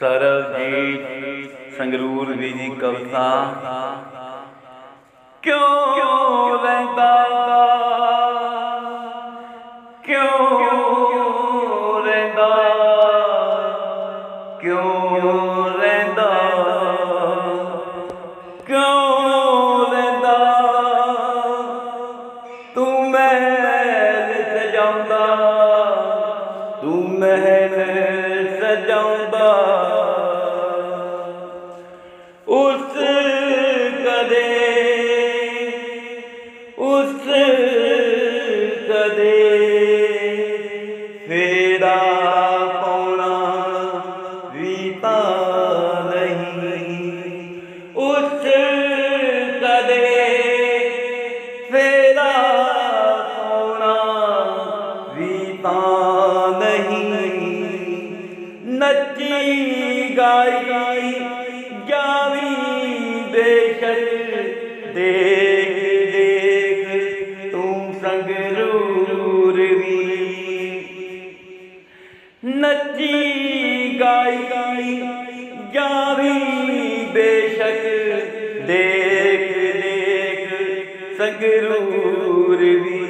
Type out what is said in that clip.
ਸਰਬਜੀਤ ਸੰਗਰੂਰ ਵੀ ਜੀ ਕਵਿਤਾ। ਕਿਉਂ ਰਹਿੰਦਾ? ਕਿਉਂ ਰਹਿੰਦਾ? ਕਿਉਂ ਰਹਿੰਦਾ? ਕਿਉਂ ਰਹਿੰਦਾ? ਤੂੰ ਮਹਿਲ ਸਜਾਉਂਦਾ ਤੂੰ ਮਹਿਲ ਕਦੇ ਉਸ ਕਦੇ ਫੇਰਾ ਪਾਉਣਾ ਵੀ ਤਾਂ ਨਹੀਂ। ਉਸ ਕਦੇ ਫੇਰਾ ਪਾਉਣਾ ਵੀ ਤਾਂ ਨਹੀਂ। ਨੱਚੀ ਗਾਈ ख तूं सगरी नची गाई गाई जावी बेशक देख जेख सूरवी